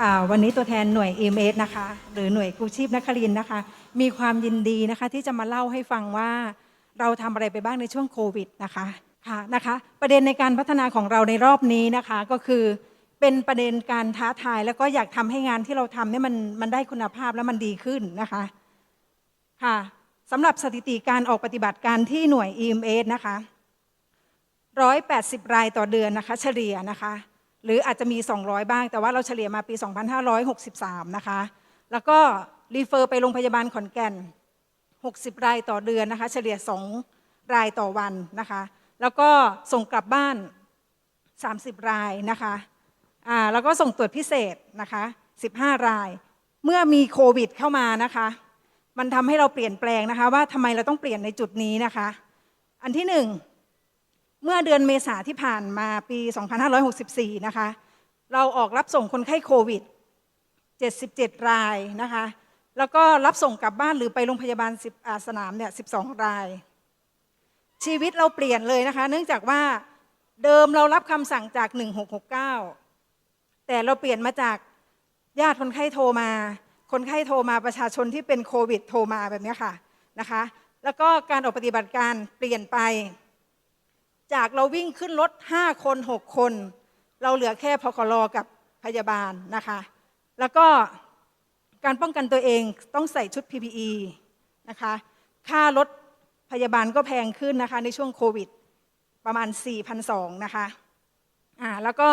อ่าวันนี้ตัวแทนหน่วย EMS นะคะ หรือหน่วยกู้ชีพนครินนะคะ มีความยินดีนะคะที่จะมาเล่าให้ฟังว่าเราทำอะไรไปบ้างในช่วงโควิดนะคะค่ะนะคะ ประเด็นในการพัฒนาของเราในรอบนี้นะคะก็คือเป็นประเด็นการท้าทายแล้วก็อยากทำให้งานที่เราทำเนี่ยมันมันได้คุณภาพและมันดีขึ้นนะคะค่ะสำหรับสถิติการออกปฏิบัติการที่หน่วย EMS นะคะ 180 รายต่อเดือนนะคะ เฉลี่ยนะคะ หรืออาจจะมี 200 บ้าง แต่ว่าเราเฉลี่ยมาปี 2563 นะคะ แล้วก็รีเฟอร์ไปโรงพยาบาลขอนแก่น 60 รายต่อเดือนนะคะ เฉลี่ย 2 รายต่อวันนะคะ แล้วก็ส่งกลับบ้าน 30 รายนะคะอ่าแล้วก็ส่งตรวจพิเศษนะคะ 15 ราย เมื่อมีโควิดเข้ามานะคะ มันทำให้เราเปลี่ยนแปลงนะคะ ว่าทำไมเราต้องเปลี่ยนในจุดนี้นะคะ อันที่หนึ่ง เมื่อเดือนเมษาที่ผ่านมาปี 2564 นะคะ เราออกรับส่งคนไข้โควิด 77 รายนะคะ แล้วก็รับส่งกลับบ้านหรือไปโรงพยาบาล10อ่าสนามเนี่ย 12 ราย ชีวิตเราเปลี่ยนเลยนะคะ เนื่องจากว่าเดิมเรารับคำสั่งจาก 1669 แต่เราเปลี่ยนมาจากญาติคนไข้โทรมา คนไข้โทรมาประชาชนที่เป็นโควิดโทรมาแบบนี้ค่ะนะคะ แล้วก็การออกปฏิบัติการเปลี่ยนไป จากเราวิ่งขึ้นรถ 5 คน 6 คน เราเหลือแค่พคลกับพยาบาลนะคะ แล้วก็การป้องกันตัวเองต้องใส่ชุด PPE นะคะ ค่ารถพยาบาลก็แพงขึ้นนะคะในช่วงโควิด ประมาณ 4,200นะคะอ่าแล้วก็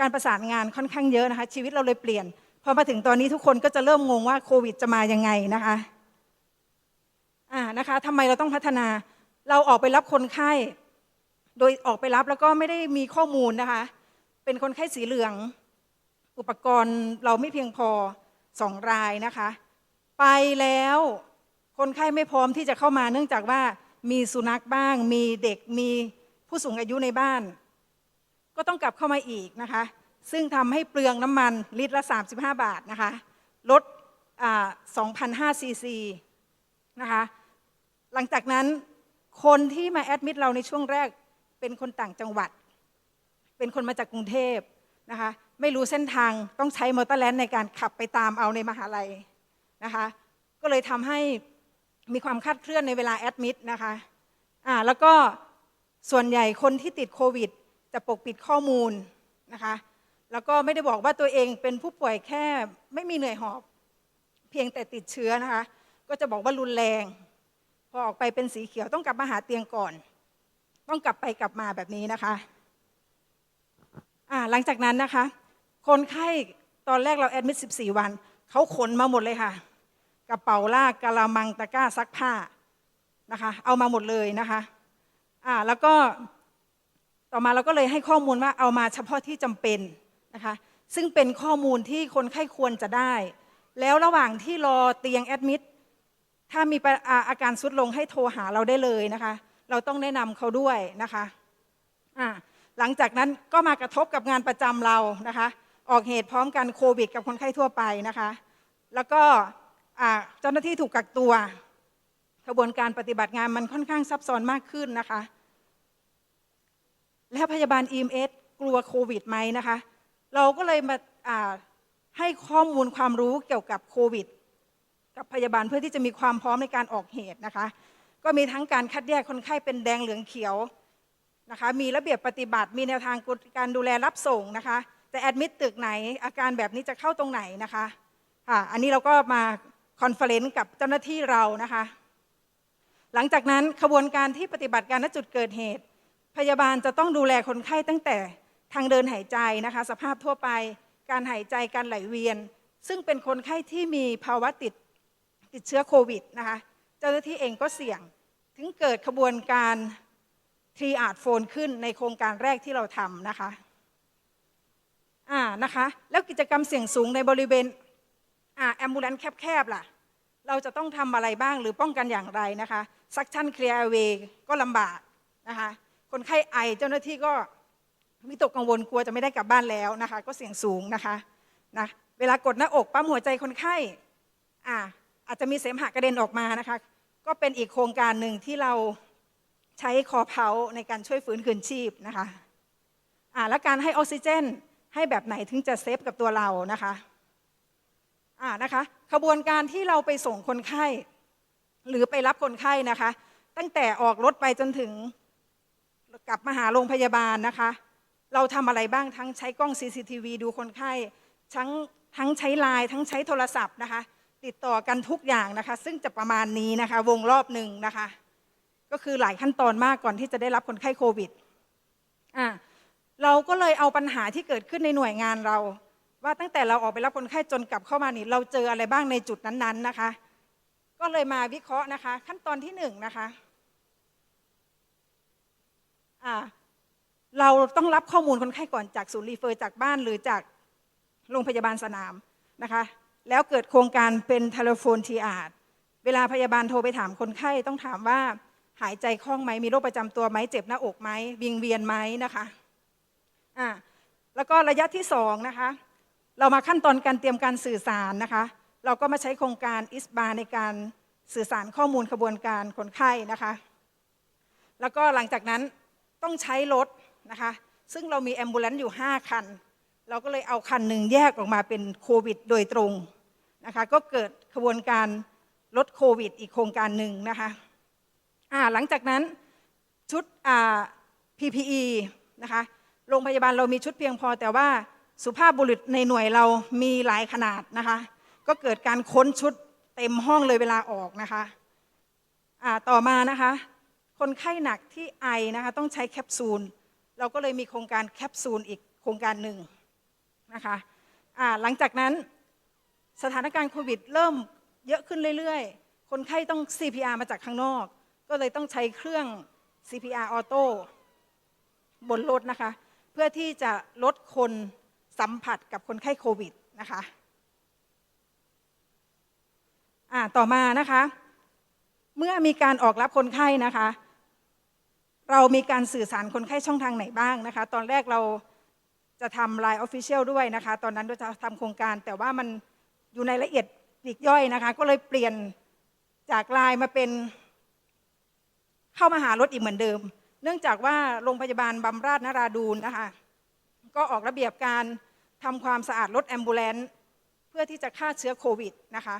การประสานงานค่อนข้างเยอะนะคะ ชีวิตเราเลยเปลี่ยน พอมาถึงตอนนี้ทุกคนก็จะเริ่มงงว่าโควิดจะมายังไงนะคะอ่านะคะทำไมเราต้องพัฒนาเราออกไปรับคนไข้ โดยออกไปรับแล้วก็ไม่ได้มีข้อมูลนะคะ เป็นคนไข้สีเหลือง อุปกรณ์เราไม่เพียงพอสองรายนะคะ ไปแล้วคนไข้ไม่พร้อมที่จะเข้ามา เนื่องจากว่ามีสุนัขบ้าง มีเด็กมีผู้สูงอายุในบ้าน ก็ต้องกลับเข้ามาอีกนะคะ ซึ่งทำให้เปลืองน้ำมันลิตรละ 35 บาทนะคะลดอ่า2,500ซีซีนะคะ หลังจากนั้นคนที่มาแอดมิดเราในช่วงแรก เป็นคนต่างจังหวัด เป็นคนมาจากกรุงเทพนะคะไม่รู้เส้นทางต้องใช้มอเตอร์แลนด์ในการขับไปตามเอาในมหาลัยนะคะก็เลยทำให้มีความคลาดเคลื่อนในเวลาแอดมิดนะคะอ่าแล้วก็ส่วนใหญ่คนที่ติดโควิด จะปกปิดข้อมูลนะคะแล้วก็ไม่ได้บอกว่าตัวเองเป็นผู้ป่วยแค่ไม่มีเหนื่อยหอบ เพียงแต่ติดเชื้อนะคะ ก็จะบอกว่ารุนแรง พอออกไปเป็นสีเขียวต้องกลับมาหาเตียงก่อน ต้องกลับไปกลับมาแบบนี้นะคะหลังจากนั้นนะคะ คนไข้ตอนแรกเราแอดมิด14 วัน เขาขนมาหมดเลยค่ะ กระเป๋าลากกะละมังตะกร้าซักผ้านะคะ เอามาหมดเลยนะคะอ่าแล้วก็ต่อมาเราก็เลยให้ข้อมูลว่าเอามาเฉพาะที่จำเป็นนะคะ ซึ่งเป็นข้อมูลที่คนไข้ควรจะได้ แล้วระหว่างที่รอเตียงแอดมิดถ้ามีอาอาการสุดลงให้โทรหาเราได้เลยนะคะ เราต้องแนะนำเขาด้วยนะคะอ่าหลังจากนั้นก็มากระทบกับงานประจำเรานะคะ ออกเหตุพร้อมกันโควิด กับคนไข้ทั่วไปนะคะ แล้วก็เจ้าหน้าที่ถูกกักตัวกระบวนการปฏิบัติงานมันค่อนข้างซับซ้อนมากขึ้นนะคะ แล้วพยาบาล EMS กลัวโควิดไหมนะคะ เราก็เลยมาให้ข้อมูลความรู้เกี่ยวกับโควิด กับพยาบาลเพื่อที่จะมีความพร้อมในการออกเหตุนะคะ ก็มีทั้งการคัดแยกคนไข้เป็นแดงเหลืองเขียวนะคะมีระเบียบปฏิบัติมีแนวทางการดูแลรับส่งนะคะจะแอดมิดตึกไหน อาการแบบนี้จะเข้าตรงไหนนะคะค่ะอันนี้เราก็มาคอนเฟอเรนซ์กับเจ้าหน้าที่เรานะคะ หลังจากนั้นขบวนการที่ปฏิบัติการณจุดเกิดเหตุ พยาบาลจะต้องดูแลคนไข้ตั้งแต่ทางเดินหายใจนะคะ สภาพทั่วไป การหายใจการไหลเวียน ซึ่งเป็นคนไข้ที่มีภาวะติดติดเชื้อโควิดนะคะ เจ้าหน้าที่เองก็เสี่ยง ถึงเกิดขบวนการทรีอาร์ดโฟนขึ้นในโครงการแรกที่เราทำนะคะอ่านะคะแล้วกิจกรรมเสี่ยงสูงในบริเวณอ่าแอมบูเลนแคบๆล่ะ เราจะต้องทำอะไรบ้างหรือป้องกันอย่างไรนะคะซักชั่นเคลียร์เวก็ลำบากนะคะคนไข้ไอเจ้าหน้าที่ก็วิตกกังวลกลัวจะไม่ได้กลับบ้านแล้วนะคะ ก็เสี่ยงสูงนะคะนะเวลากดหน้าอกปั๊มหัวใจคนไข้อ่าอาจจะมีเสมหะกระเด็นออกมานะคะ ก็เป็นอีกโครงการหนึ่งที่เราใช้คอเพาในการช่วยฟื้นคืนชีพนะคะอ่าและการให้ออกซิเจนให้แบบไหนถึงจะเซฟกับตัวเรานะคะอ่านะคะขบวนการที่เราไปส่งคนไข้ หรือไปรับคนไข้นะคะ ตั้งแต่ออกรถไปจนถึงกลับมาหาโรงพยาบาลนะคะ เราทำอะไรบ้างทั้งใช้กล้อง CCTV ดูคนไข้ ทั้งทั้งใช้ไลน์ทั้งใช้โทรศัพท์นะคะ ติดต่อกันทุกอย่างนะคะ ซึ่งจะประมาณนี้นะคะ วงรอบหนึ่งนะคะ ก็คือหลายขั้นตอนมากก่อนที่จะได้รับคนไข้โควิดอ่าเราก็เลยเอาปัญหาที่เกิดขึ้นในหน่วยงานเรา ว่าตั้งแต่เราออกไปรับคนไข้จนกลับเข้ามานี่ เราเจออะไรบ้างในจุดนั้นๆนะคะ ก็เลยมาวิเคราะห์นะคะ ขั้นตอนที่หนึ่งนะคะอ่าเราต้องรับข้อมูลคนไข้ก่อนจากศูนย์รีเฟอร์จากบ้านหรือจากโรงพยาบาลสนามนะคะ แล้วเกิดโครงการเป็นเทเลโฟนทีอาร์เวลาพยาบาลโทรไปถามคนไข้ต้องถามว่าหายใจคล่องไหมมีโรคประจำตัวไหมเจ็บหน้าอกไหมวิงเวียนไหมนะคะอ่าแล้วก็ระยะที่สองนะคะเรามาขั้นตอนการเตรียมการสื่อสารนะคะ เราก็มาใช้โครงการอิสบาในการสื่อสารข้อมูลขบวนการคนไข้นะคะ แล้วก็หลังจากนั้นต้องใช้รถนะคะ ซึ่งเรามีแอมบูเลนต์อยู่ 5 คัน เราก็เลยเอาคันหนึ่งแยกออกมาเป็นโควิด โดยตรง นะคะก็เกิดขบวนการลดโควิด อีกโครงการหนึ่งนะคะหลังจากนั้นชุด PPE นะคะโรงพยาบาลเรามีชุดเพียงพอ แต่ว่าสุภาพบุรุษในหน่วยเรามีหลายขนาดนะคะ ก็เกิดการค้นชุดเต็มห้องเลยเวลาออกนะคะต่อมานะคะ คนไข้หนักที่ไอนะคะต้องใช้แคปซูล เราก็เลยมีโครงการแคปซูลอีกโครงการหนึ่งนะคะหลังจากนั้น สถานการณ์โควิด เริ่มเยอะขึ้นเรื่อยๆ คนไข้ต้อง CPR มาจากข้างนอก ก็เลยต้องใช้เครื่อง CPR ออโต้บนรถนะคะ เพื่อที่จะลดคนสัมผัสกับคนไข้โควิดนะคะอ่าต่อมานะคะ เมื่อมีการออกรับคนไข้นะคะ เรามีการสื่อสารคนไข้ช่องทางไหนบ้างนะคะ ตอนแรกเราจะทำ Line Official ด้วยนะคะ ตอนนั้นเราจะทำโครงการแต่ว่ามัน อยู่ในละเอียดปลีกย่อยนะคะ ก็เลยเปลี่ยนจากไลน์มาเป็นเข้ามาหารถอีกเหมือนเดิม เนื่องจากว่าโรงพยาบาลบำราศนราดูนนะคะ ก็ออกระเบียบการทำความสะอาดรถแอมบูเลนต์เพื่อที่จะฆ่าเชื้อโควิดนะคะ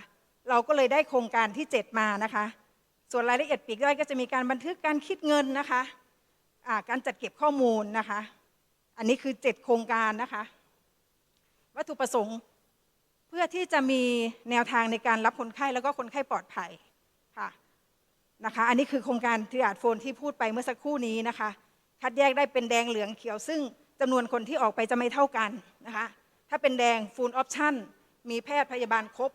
เราก็เลยได้โครงการที่ 7 มานะคะ ส่วนรายละเอียดปลีกย่อยก็จะมีการบันทึกการคิดเงินนะคะะการจัดเก็บข้อมูลนะคะ อันนี้คือ 7 โครงการนะคะ วัตถุประสงค์ เพื่อที่จะมีแนวทางในการรับคนไข้แล้วก็คนไข้ปลอดภัยค่ะนะคะอันนี้คือโครงการทีอาร์โฟนที่พูดไปเมื่อสักครู่นี้นะคะ คัดแยกได้เป็นแดงเหลืองเขียว ซึ่งจำนวนคนที่ออกไปจะไม่เท่ากันนะคะถ้าเป็นแดงฟูลออปชั่นมีแพทย์พยาบาลครบ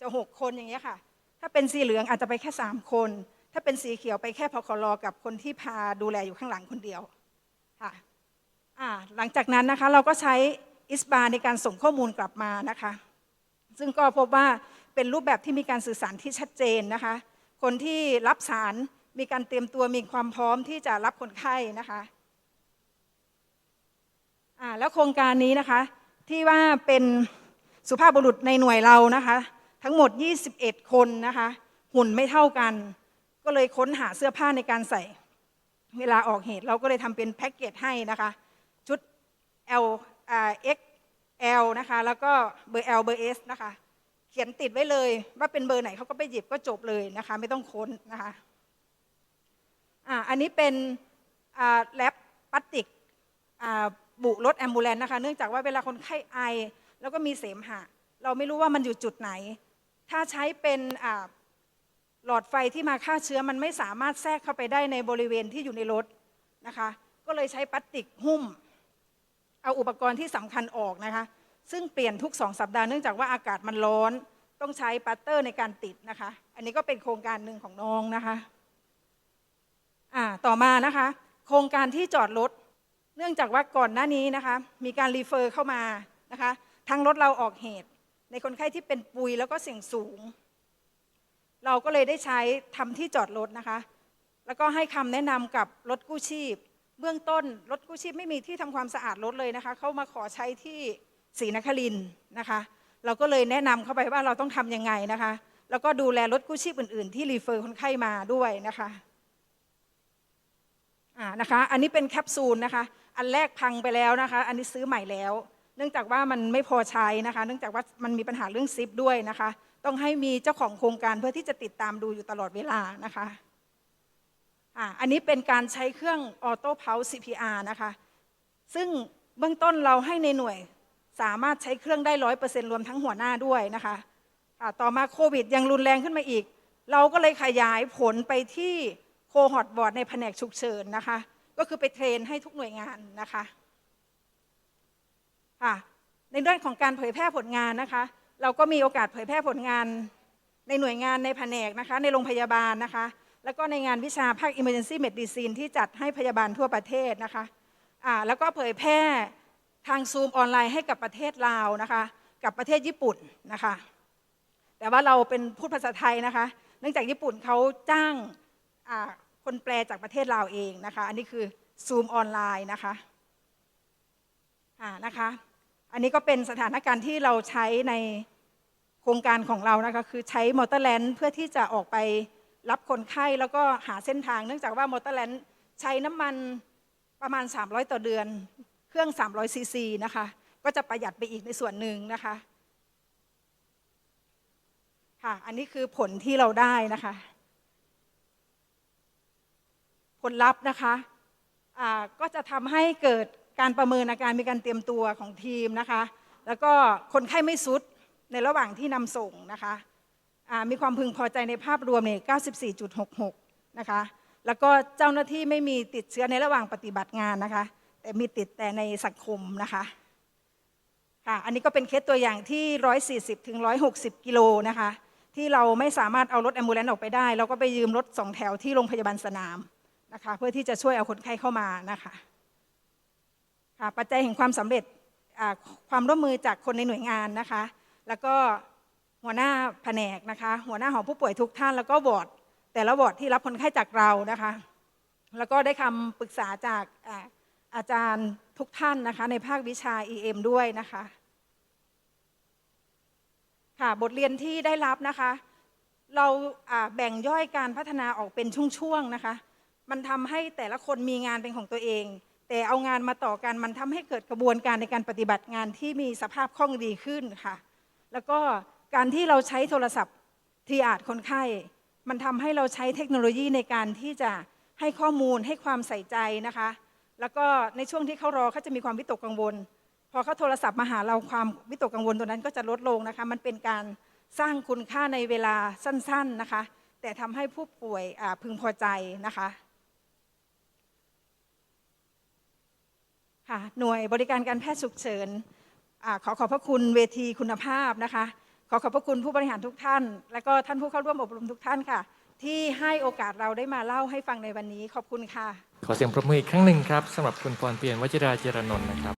จะ 6 คนอย่างเงี้ยค่ะ ถ้าเป็นสีเหลืองอาจจะไปแค่ 3 คน ถ้าเป็นสีเขียวไปแค่พคลกับคนที่พาดูแลอยู่ข้างหลังคนเดียวค่ะหลังจากนั้นนะคะเราก็ใช้ อิสบาในการส่งข้อมูลกลับมานะคะ ซึ่งก็พบว่าเป็นรูปแบบที่มีการสื่อสารที่ชัดเจนนะคะ คนที่รับสารมีการเตรียมตัวมีความพร้อมที่จะรับคนไข้นะคะอ่าแล้วโครงการนี้นะคะที่ว่าเป็นสุภาพบุรุษในหน่วยเรานะคะ ทั้งหมด 21 คนนะคะ หุ่นไม่เท่ากัน ก็เลยค้นหาเสื้อผ้าในการใส่ เวลาออกเหตุเราก็เลยทำเป็นแพ็กเกจให้นะคะ ชุด L X L นะคะ แล้วก็เบอร์ L เบอร์ S นะคะ เขียนติดไว้เลยว่าเป็นเบอร์ไหนเขาก็ไปหยิบก็จบเลยนะคะ ไม่ต้องค้นนะคะอ่าอันนี้เป็นแลบพลาสติกบุรถแอมบูเลนนะคะ เนื่องจากว่าเวลาคนไข้ไอ แล้วก็มีเสมหะ เราไม่รู้ว่ามันอยู่จุดไหน ถ้าใช้เป็นหลอดไฟที่มาฆ่าเชื้อมันไม่สามารถแทรกเข้าไปได้ในบริเวณที่อยู่ในรถนะคะ ก็เลยใช้พลาสติกหุ้ม เอาอุปกรณ์ที่สำคัญออกนะคะ ซึ่งเปลี่ยนทุกสองสัปดาห์เนื่องจากว่าอากาศมันร้อน ต้องใช้ปัตเตอร์ในการติดนะคะ อันนี้ก็เป็นโครงการหนึ่งของน้องนะคะอ่าต่อมานะคะ โครงการที่จอดรถเนื่องจากว่าก่อนหน้านี้นะคะ มีการรีเฟอร์เข้ามานะคะทั้งรถเราออกเหตุ ในคนไข้ที่เป็นปุยแล้วก็เสี่ยงสูง เราก็เลยได้ใช้ทำที่จอดรถนะคะ แล้วก็ให้คำแนะนำกับรถกู้ชีพ เบื้องต้นรถกู้ชีพไม่มีที่ทำความสะอาดรถเลยนะคะเขามาขอใช้ที่ศรีนครินนะคะ เราก็เลยแนะนำเข้าไปว่าเราต้องทํำยังไงนะคะ แล้วก็ดูแลรถกู้ชีพอื่น ๆ ที่รีเฟอร์คนไข้มาด้วยนะคะอ่านะคะ อันนี้เป็นแคปซูลนะคะ อันแรกพังไปแล้วนะคะ อันนี้ซื้อใหม่แล้ว เนื่องจากว่ามันไม่พอใช้นะคะ เนื่องจากว่ามันมีปัญหาเรื่องซิปด้วยนะคะ ต้องให้มีเจ้าของโครงการเพื่อที่จะติดตามดูอยู่ตลอดเวลานะคะ อ่าอันนี้เป็นการใช้เครื่องออโต้เพาส CPR นะคะ ซึ่งเบื้องต้นเราให้ในหน่วยสามารถใช้เครื่องได้ร้อยเปอร์เซ็นรวมทั้งหัวหน้าด้วยนะคะอ่าต่อมาโควิดยังรุนแรงขึ้นมาอีก เราก็เลยขยายผลไปที่โคฮอตบอร์ดในแผนกฉุกเฉินนะคะ ก็คือไปเทรนให้ทุกหน่วยงานนะคะค่ะในเรื่องของการเผยแพร่ผลงานนะคะ เราก็มีโอกาสเผยแพร่ผลงานในหน่วยงานในแผนกนะคะ ในโรงพยาบาลนะคะ แล้วก็ในงานวิชาภาค Emergency Medicine ที่จัดให้พยาบาลทั่วประเทศนะคะอ่าแล้วก็เผยแพร่ทางซูมออนไลน์ให้กับประเทศลาวนะคะ กับประเทศญี่ปุ่นนะคะ แต่ว่าเราเป็นพูดภาษาไทยนะคะ เนื่องจากญี่ปุ่นเขาจ้างอ่าคนแปลจากประเทศลาวเองนะคะ อันนี้คือซูมออนไลน์นะคะอ่านะคะ อันนี้ก็เป็นสถานการณ์ที่เราใช้ในโครงการของเรานะคะ คือใช้มอเตอร์แลนด์เพื่อที่จะออกไป รับคนไข้แล้วก็หาเส้นทางเนื่องจากว่ามอเตอร์แลนด์ใช้น้ำมันประมาณ 300 ต่อเดือน เครื่อง 300 ซีซีนะคะ ก็จะประหยัดไปอีกในส่วนหนึ่งนะคะค่ะ อันนี้คือผลที่เราได้นะคะ ผลลัพธ์นะคะอ่าก็จะทำให้เกิดการประเมินอาการมีการเตรียมตัวของทีมนะคะ แล้วก็คนไข้ไม่สุดในระหว่างที่นำส่งนะคะ มีความพึงพอใจในภาพรวมเนี่ย94.66 นะคะ แล้วก็เจ้าหน้าที่ไม่มีติดเชื้อในระหว่างปฏิบัติงานนะคะ แต่มีติดแต่ในสังคมนะคะค่ะอันนี้ก็เป็นเคสตัวอย่างที่ 140ถึง160 กิโลนะคะ ที่เราไม่สามารถเอารถแอมบูเลนต์ออกไปได้ เราก็ไปยืมรถสองแถวที่โรงพยาบาลสนามนะคะ เพื่อที่จะช่วยเอาคนไข้เข้ามานะคะค่ะปัจจัยแห่งความสำเร็จความร่วมมือจากคนในหน่วยงานนะคะ แล้วก็ หัวหน้าแผนกนะคะ หัวหน้าหอผู้ป่วยทุกท่าน แล้วก็วอร์ดแต่ละวอร์ดที่รับคนไข้จากเรานะคะ แล้วก็ได้คำปรึกษาจากอาอาจารย์ทุกท่านนะคะ ในภาควิชา EM ด้วยนะคะค่ะบทเรียนที่ได้รับนะคะ เราอ่าแบ่งย่อยการพัฒนาออกเป็นช่วงๆนะคะ มันทำให้แต่ละคนมีงานเป็นของตัวเอง แต่เอางานมาต่อกันมันทำให้เกิดกระบวนการในการปฏิบัติงานที่มีสภาพคล่องดีขึ้นค่ะ แล้วก็ การที่เราใช้โทรศัพท์ทีอาดคนไข้ มันทำให้เราใช้เทคโนโลยีในการที่จะให้ข้อมูลให้ความใส่ใจนะคะ แล้วก็ในช่วงที่เขารอเขาจะมีความวิตกกังวล พอเขาโทรศัพท์มาหาเราความวิตกกังวลตัวนั้นก็จะลดลงนะคะ มันเป็นการสร้างคุณค่าในเวลาสั้น ๆนะคะ แต่ทำให้ผู้ป่วยพึงพอใจนะคะค่ะหน่วยบริการการแพทย์ฉุกเฉินอขอขอบพระคุณเวทีคุณภาพนะคะ ขอขอบพระคุณผู้บริหารทุกท่าน และก็ท่านผู้เข้าร่วมอบรมทุกท่านค่ะ ที่ให้โอกาสเราได้มาเล่าให้ฟังในวันนี้ขอบคุณค่ะ ขอเสียงปรบมืออีกครั้งหนึ่งครับสำหรับคุณพรเพียรวชิราเจรนนท์นะครับ